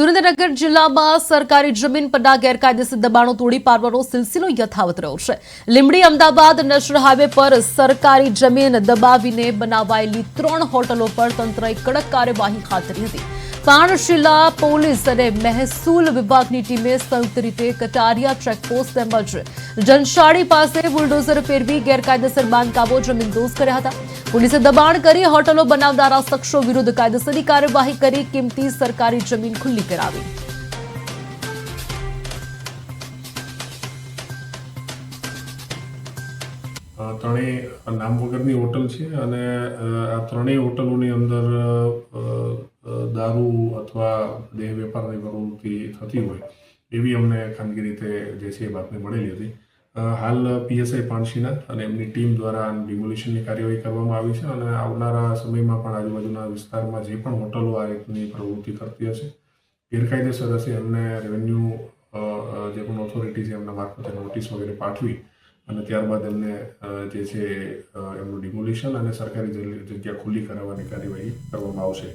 સુરેન્દ્રનગર જિલ્લામાં સરકારી જમીન પરના ગેરકાયદેસર દબાણો તોડી પાડવાનો સિલસિલો યથાવત રહ્યો છે. લીંબડી અમદાવાદ નેશનલ હાઈવે પર સરકારી જમીન દબાવીને બનાવાયેલી ત્રણ હોટલો પર તંત્રએ કડક કાર્યવાહી હાથ ધરી હતી. પાણશીલા પોલીસ અને મહેસૂલ વિભાગની ટીમે સંયુક્ત રીતે કટારિયા ચેકપોસ્ટ તેમજ જનશાળી પાસે બુલડોઝર ફેરવી ગેરકાયદેસર બાંધકામો જમીનદોઝ કર્યા હતા. પોલીસે દબાણ કરી હોટલો બનાવનારા શખ્સો વિરુદ્ધ કાયદેસરની કાર્યવાહી કરી કિંમતી સરકારી જમીન ખુલ્લી કરાવી. ત્રણેય નામ વગરની હોટલ છે અને આ ત્રણેય હોટલોની અંદર દારૂ અથવા દેહ વેપારની પ્રવૃત્તિ થતી હોય, એવી અમને ખાનગી રીતે જે છે એ બાતમી મળેલી હતી. હાલ પીએસઆઈ પાનશીના અને એમની ટીમ દ્વારા ડિમોલિશનની કાર્યવાહી કરવામાં આવી છે અને આવનારા સમયમાં પણ આજુબાજુના વિસ્તારમાં જે પણ હોટલો આ રીતની પ્રવૃત્તિ કરતી હશે, ગેરકાયદેસર હશે એમને રેવન્યુ જે પણ ઓથોરિટી છે એમના મારફતે નોટિસ વગેરે પાઠવી અને ત્યારબાદ એમને જે છે એમનું ડિમોલિશન અને સરકારી જગ્યા ખુલ્લી કરાવવાની કાર્યવાહી કરવામાં આવશે.